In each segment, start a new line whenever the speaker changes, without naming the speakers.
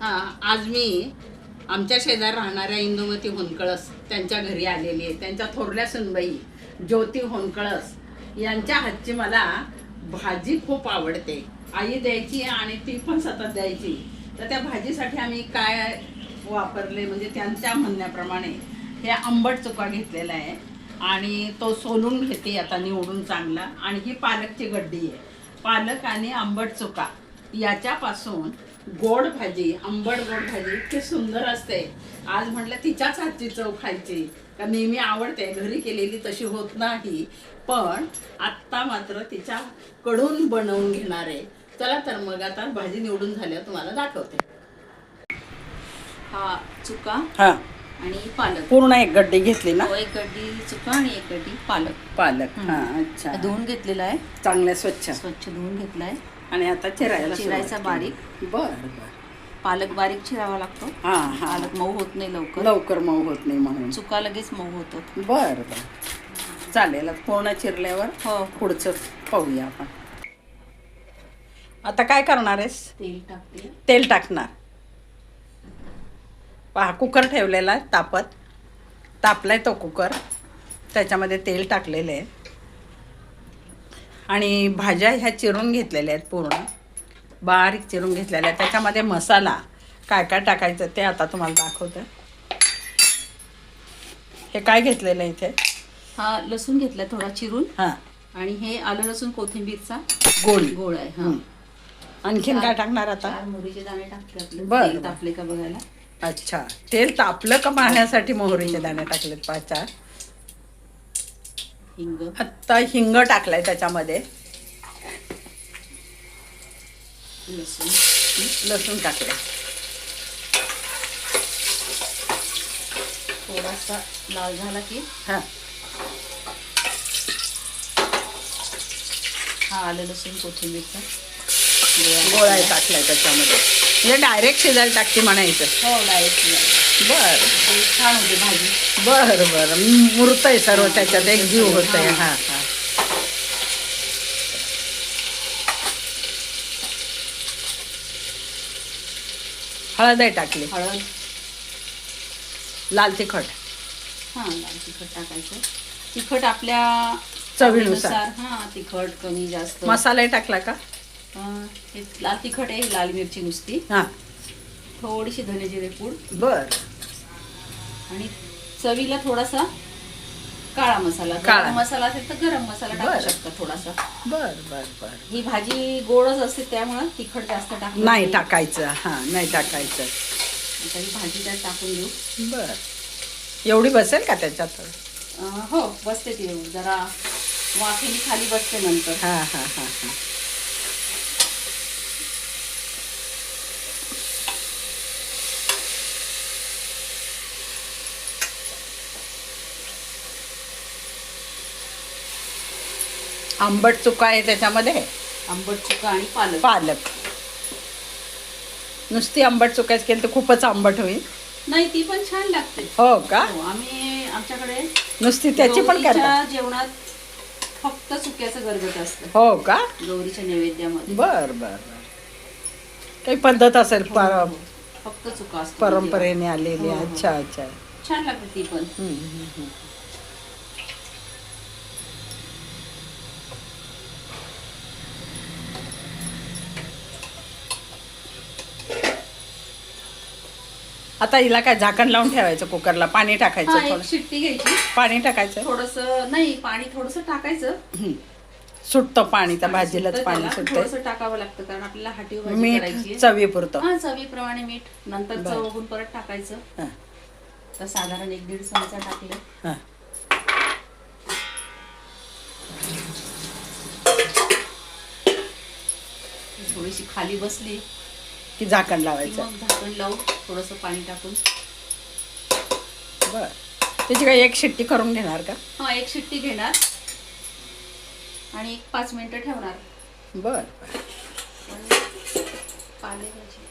हां आज मी आमच्या शेजार राहणाऱ्या इंदुमती होनकळस त्यांच्या घरी आलेली आहे. त्यांच्या थोरल्या सुनबाई ज्योती होनकळस यांच्या हातची मला भाजी खूप आवडते. आई द्यायची आणि ती पण सतत द्यायची. तर त्या भाजीसाठी आम्ही काय वापरले म्हणजे त्यांच्या म्हणण्याप्रमाणे हे आंबट चुका घेतलेला आहे आणि तो सोलून घेते आता निवडून चांगला. आणि ही पालकची गड्डी आहे. पालक आणि आंबट चुका याच्यापासून गोड भाजी आंबट गोड भाजी इतकी सुंदर असते. आज म्हटलं तिच्याच हातची चव खायची. का नेहमी आवडते घरी केलेली तशी होत नाही. पण आत्ता मात्र तिच्या कडून बनवून घेणार आहे. चला तर मग आता भाजी निवडून झाल्यावर तुम्हाला दाखवते.
हा चुका
हा.
आणि पालक.
पूर्ण एक गड्डी घेतली ना?
तो एक गड्डी चुका आणि एक गड्डी पालक.
पालक. हा. अच्छा.
धुवून घेतलेला आहे.
चांगले स्वच्छ.
स्वच्छ धुवून घेतलाय.
आणि आता चिरायला
चिरायचा बारीक.
बर बर.
पालक बारीक चिरावा लागतो.
हा हा.
पालक मऊ होत नाही लवकर.
लवकर मऊ होत नाही म्हणून.
चुका लगेच मऊ होतो.
बर बर. चालेल आता पूर्ण चिरल्यावर
हो.
पुढचं पाहूया आपण. आता काय करणार आहेस?
तेल टाकते.
तेल टाकणार. पहा कुकर ठेवलेला आहे तापत. तापलाय तो कुकर. त्याच्यामध्ये तेल टाकलेलं आहे. आणि भाज्या ह्या चिरून घेतलेल्या आहेत पूर्ण. बारीक चिरून घेतलेल्या आहेत. त्याच्यामध्ये मसाला काय काय टाकायचं ते आता तुम्हाला दाखवतं. हे काय घेतलेलं आहे इथे?
हा लसूण घेतलाय थोडा चिरून.
हां.
आणि हे आलं लसूण कोथिंबीरचा
गोळी.
गोळ आहे हा.
हं. आणखीन काय टाकणार आता?
चार मोहरीचे दाणे टाकले आपले.
बरं,
तेल
बरं.
तापले का बघायला?
अच्छा. तेल तापलं का पाहण्यासाठी मोहरीचे दाणे टाकलेत? पाच चार.
हिंग.
आत्ता हिंग टाकलाय त्याच्यामध्ये.
लसूण.
लसूण टाकले
थोडासा लाल झाला की
हां.
हा आलं लसूण कोथिंबीरचा
गोळा टाकलाय त्याच्यामध्ये. म्हणजे डायरेक्ट शिजायला टाकते म्हणायचं.
हो डायरेक्ट
बर.
छान होते भाजी
बर बर. मूर्त आहे सर्व त्याच्यात. एक जीव होत आहे हां हां. हळद आहे टाकली.
हळद.
लाल तिखट.
हां लाल तिखट टाकायचं. तिखट आपल्या
चवीनुसार.
हां तिखट कमी जास्त.
मसालाही टाकला का?
हे लाल तिखट आहे लाल मिरची नुसती.
हां.
थोडीशी धने जिरे पूड.
बर.
आणि चवीला थोडासा काळा मसाला.
काळा.
मसाला असेल तर गरम मसाला. टाकू शकता थोडासा.
बर बर बर.
ही भाजी गोडच असते त्यामुळं तिखट जास्त टाकू
नाही टाकायचं. हां नाही टाकायचं.
आता ही भाजी त्यात टाकून देऊ.
बर. एवढी बसेल का त्याच्यात?
अं, हो बसते ती जरा वाफेने खाली बसते नंतर.
हां हां हां. आंबट चुका आहे त्याच्यामध्ये?
आंबट चुका आणि पालक.
पालक. नुसती आंबट चुकाच केली तर खूपच आंबट होईल.
नाही ती पण छान लागते.
हो का?
हो, आम्ही आमच्याकडे
नुसती त्याची पण
गौरीच्या
करतात
जेवणात फक्त सुक्याचं गरगट असतं.
हो का?
गौरीच्या नैवेद्यामध्ये.
बर बर काही पद्धत असेल पर
फक्त चुका असतो.
परंपरेने आलेली.
हो, हो.
अच्छा अच्छा.
छान लागते ती पण.
हम्म, हम्म, हम्म. आता हिला काय झाकण लावून ठेवायचं कुकरला? पाणी टाकायचं थोडं.
शिट्टी घ्यायची.
पाणी टाकायचं?
थोडस नाही पाणी थोडस टाकायचं.
सुटतं पाणी त्या भाजीलाच पाणी सुटतं
थोडंसं टाकावं लागतं कारण आपल्याला हाटीव भाजी
मीठ
करायची आहे.
चवीपुरतं.
हा चवीप्रमाणे मीठ. नंतर. चव बघून परत टाकायचं.
हां,
तर साधारण एक दीड चमचा टाकलं.
हां.
थोडीशी खाली बसली.
की झाकण
की
लावायचं
मग झाकण लावून थोडस पाणी टाकून.
बर. त्याची काही एक शिट्टी करून घेणार का?
हा एक शिट्टी घेणार. आणि एक पाच मिनिटं ठेवणार.
बर.
पालेभाजी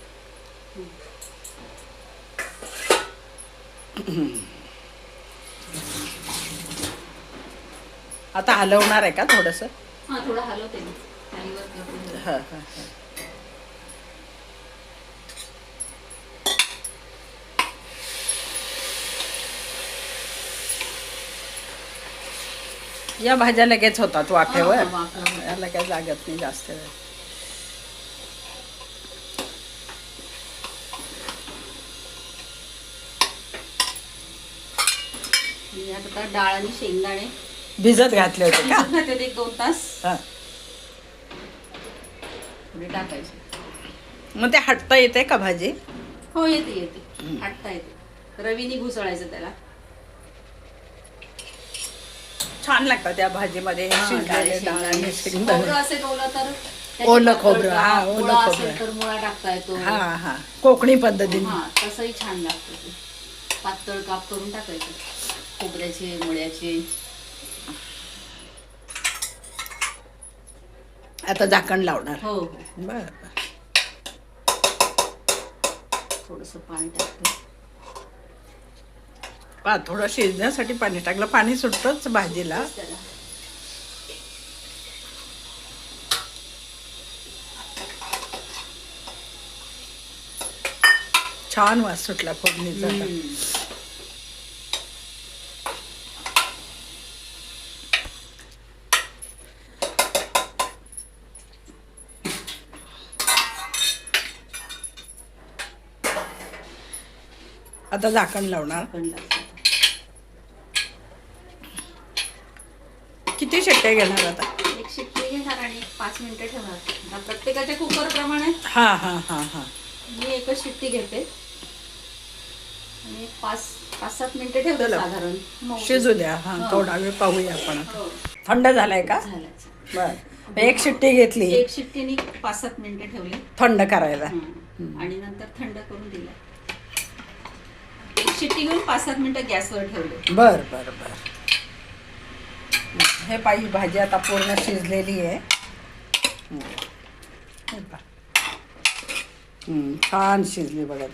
आता हलवणार आहे का थोडंसं?
हा थोडं हलवते मी.
हां हां हां. या भाज्या लगेच होतात वाफेवर. याला काय लागत नाही जास्त वेळ.
आता डाळ आणि शेंगदाणे.
भिजत घातले होते का?
घातलेत एक दोन तास.
हा.
टाकायचे.
मग ते हटता येते का भाजी?
हो येते येते. आटता येते. रवीने घुसळायचं त्याला.
छान लागतं त्या भाजीमध्ये
हा,
शिजलेले
डाळ,
डाळ. आणि
शेंगदाणे.
शेंगदाणे.
खोबरं असेल ओलं तर त्याच्यात
ओलं
पातळ
खोबरं, हा, ओलं
मुळा
खोबरं.
असेल तर मुळा टाकता येतो.
हा हा. कोकणी पद्धतीने.
हा तसंही छान लागतं ते. पातळ काप करून टाकायचे. खोबऱ्याचे मुळ्याचे.
आता झाकण लावणार.
हो हो.
बर.
थोडस पाणी टाकते.
पा थोडं शिजण्यासाठी पाणी टाकलं. पाणी सुटतंच भाजीला. छान वास सुटला फोडणीचा. आता. झाकण लावणार
पण लागतं.
किती शिट्ट्या घेणार आता?
एक शिट्टी घेणार आणि एक पाच मिनिटं ठेवणार. आता प्रत्येकाच्या कुकर प्रमाणे
हा हा हा हा.
मी एकच शिट्टी घेते. आणि एक पाच पाच सात मिनिटं ठेवते
चला.
साधारण. मऊ
शिजू द्या. हा
हा.
थोडा वेळ पाहूया आपण आता.
हो.
थंड झालाय का?
झालं
बर. एक शिट्टी घेतली.
एक शिट्टीने पाच सात मिनिटं ठेवली.
थंड करायला.
हं. आणि नंतर थंड करून दिला. एक शिट्टी घेऊन पाच सात मिनिटं गॅसवर ठेवले.
बर बर बर. हे पाहिजे भाजी आता पूर्ण शिजलेली आहे. हे छान शिजली बघा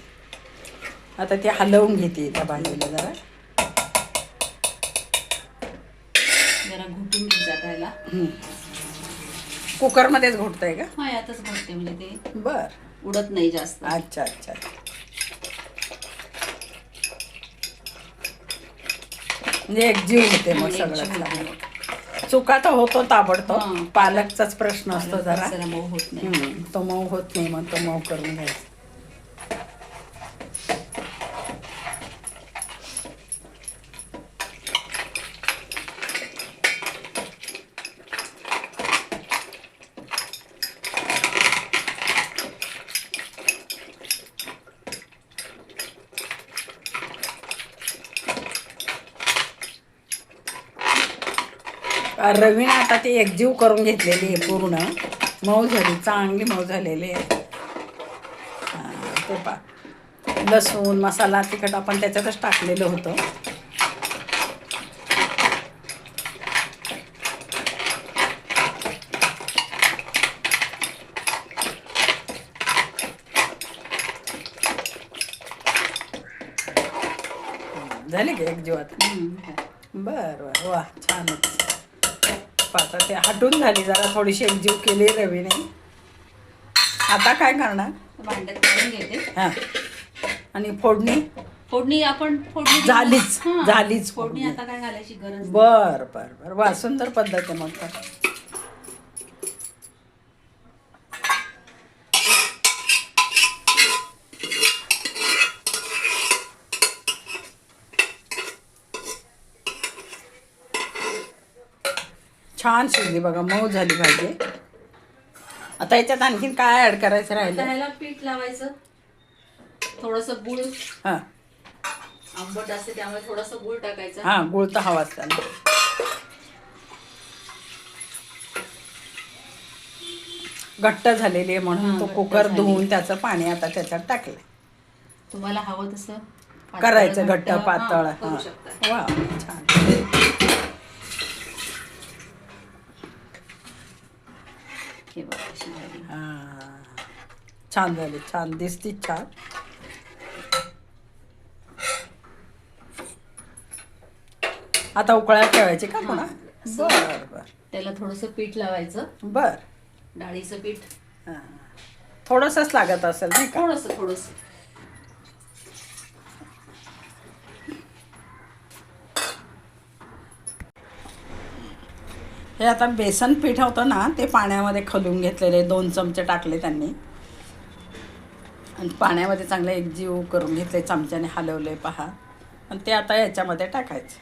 आता ती हलवून घेते त्या भाजीला जरा.
जरा घुटून
हम्म. कुकरमध्येच घोटतंय का?
हा यातच घुटते म्हणजे ते
बर.
उडत नाही जास्त.
अच्छा अच्छा म्हणजे एकजीव होते मग सगळं. चुका तर होतो ताबडतोब. पालकचाच प्रश्न असतो जरा.
मऊ होत नाही.
तो मऊ होत नाही मग तो मऊ करून घ्यायचा. रवीने आता ती एकजीव करून घेतलेली आहे पूर्ण. मऊ झाली चांगली मऊ झालेली आहे. ते पा लसूण मसाला तिखट आपण त्याच्यातच टाकलेलं होतं. झाले की एकजीव आता?
हम्म.
बर बर. वा छानच. आता ते हटून झाली जरा थोडीशी एकजीव केली रवीने आता काय करणार
भांड्यात काढून घेते
हा आणि फोडणी
फोडणी आपण फोडणी
झालीच,
हां.
झालीच
फोडणी
फोडणी.
आता काय घालायची गरज नाही.
बर बर बर वा सुंदर पद्धत आहे मग तर. छान शिजली बघा मऊ झाली भाजी. आता याच्यात आणखीन काय ऍड करायचं राहिलं?
पीठ लावायचं. थोडस गुळ.
हा.
आंबट असते त्यामुळे थोडस गुळ टाकायचं.
हा गुळ तर हवाच त्याला. घट्ट झालेली आहे म्हणून तो कुकर. धुवून त्याचं पाणी आता त्याच्यात टाकलंय.
तुम्हाला हवं तसं
करायचं घट्ट
हा,
पातळ.
करू
हा.
शकता.
वा छान.
हे बघा अशी झाली.
हा. छान झाली छान दिसती छान. आता उकळ्यात ठेवायची का
असं.
बर बर.
त्याला थोडस पीठ लावायचं.
बर.
डाळीचं पीठ.
हा. थोडंसंच लागत असेल नाही का?
थोडस थोडस.
हे आता बेसन पीठ होतं ना ते पाण्यामध्ये खलून घेतलेले दोन चमचे टाकले त्यांनी. आणि पाण्यामध्ये चांगले एकजीव करून घेतले चमच्याने हलवले पहा. आणि ते आता याच्यामध्ये टाकायचे.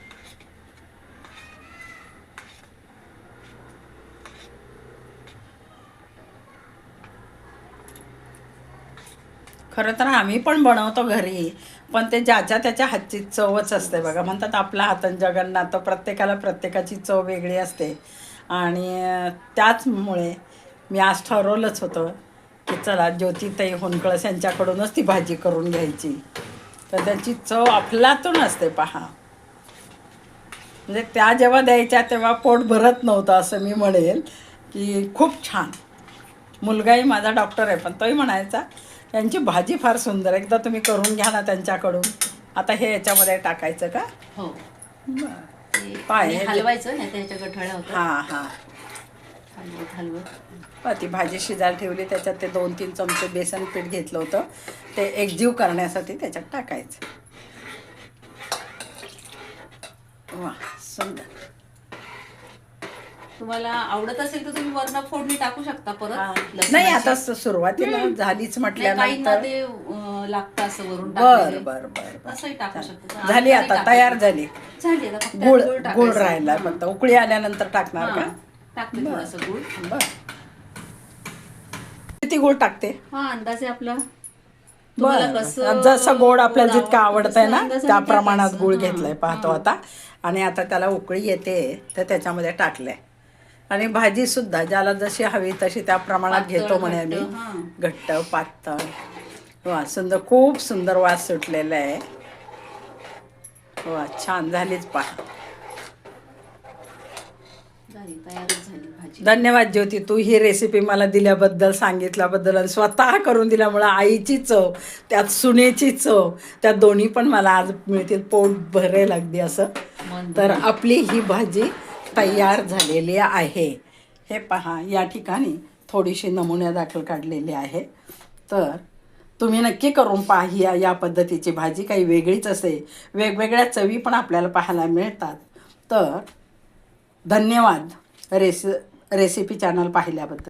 खरं तर आम्ही पण बनवतो घरी पण ते ज्याच्या त्याच्या हातची चवच असते बघा. म्हणतात आपला हातन जगन्नाथ तर प्रत्येकाला प्रत्येकाची चव वेगळी असते. आणि त्याचमुळे मी आज ठरवलंच होतं की चला ज्योतिताई होनकळस यांच्याकडूनच ती भाजी करून घ्यायची. तर त्याची चव अफलातून असते पहा. म्हणजे त्या जेव्हा द्यायच्या तेव्हा पोट भरत नव्हतं असं मी म्हणेल की खूप छान. मुलगाही माझा डॉक्टर आहे पण तोही म्हणायचा यांची भाजी फार सुंदर एकदा तुम्ही करून घ्या ना त्यांच्याकडून. आता हे याच्यामध्ये टाकायचं का?
हो.
बरं. पाय हे-
हलवायचं नाही त्याच्या गठळ्या होत्या.
हां हां.
हलवत हलवत
बरं, ती भाजी शिजायला ठेवली त्याच्यात ते दोन तीन चमचे बेसन पीठ घेतलं होतं. ते एकजीव करण्यासाठी त्याच्यात टाकायचं. वा सुंदर.
तुम्हाला आवडत असेल तर तुम्ही वरण फोडणी टाकू शकता
हां.
परत.
नाही आता स- सुरुवातीला झालीच
नाही, काहींना
म्हटल्यानंतर
ते अं, लागतं असं वरून
बर
टाकलेलं.
बर बर बर
असंही टाकू शकतो
झाली आता तयार झाली
झाली आता फक्त
गुळ
गुळ
गुळ
टाकायचा.
राहिला. फक्त उकळी आल्यानंतर टाकणार
हां.
का
टाकते
बरं.
थोडस गुळ
बर किती गुळ टाकते
हा अंदाजे आपला
बर
तुम्हाला कसं
जसं गोड आपल्याला जितकं
आवडतं
आवडतंय
तसं
ना
अंदाजाने
त्या प्रमाणात
टाकायचं.
गुळ
हां.
घेतलाय पाहतो. आता आणि आता त्याला उकळी येते तर त्याच्यामध्ये टाकलंय आणि भाजी सुद्धा ज्याला जशी हवी तशी त्या प्रमाणात
पातळ,
घेतो म्हणे
घट्ट,
आम्ही
हां.
घट्ट पातळ वा सुंदर खूप सुंदर वास सुटलेला आहे. वा छान झालीच पहा धन्यवाद ज्योती तू ही रेसिपी मला दिल्याबद्दल सांगितल्याबद्दल आणि स्वतः करून दिल्यामुळं आईची चव त्यात सुनेची चव त्या दोन्ही पण मला आज मिळतील पोट भरेल अगदी असं. तर आपली ही भाजी तयार झालेली आहे. हे पहा या ठिकाणी थोडीशी नमुन्या दाखल काढलेली आहे. तर तुम्ही नक्की करून पाहिया या- या पद्धतीची भाजी काही वेगळीच असते वेगवेगळ्या चवी पण आपल्याला पाहायला मिळतात. तर धन्यवाद रेसि रेसिपी चॅनल पाहिल्याबद्दल.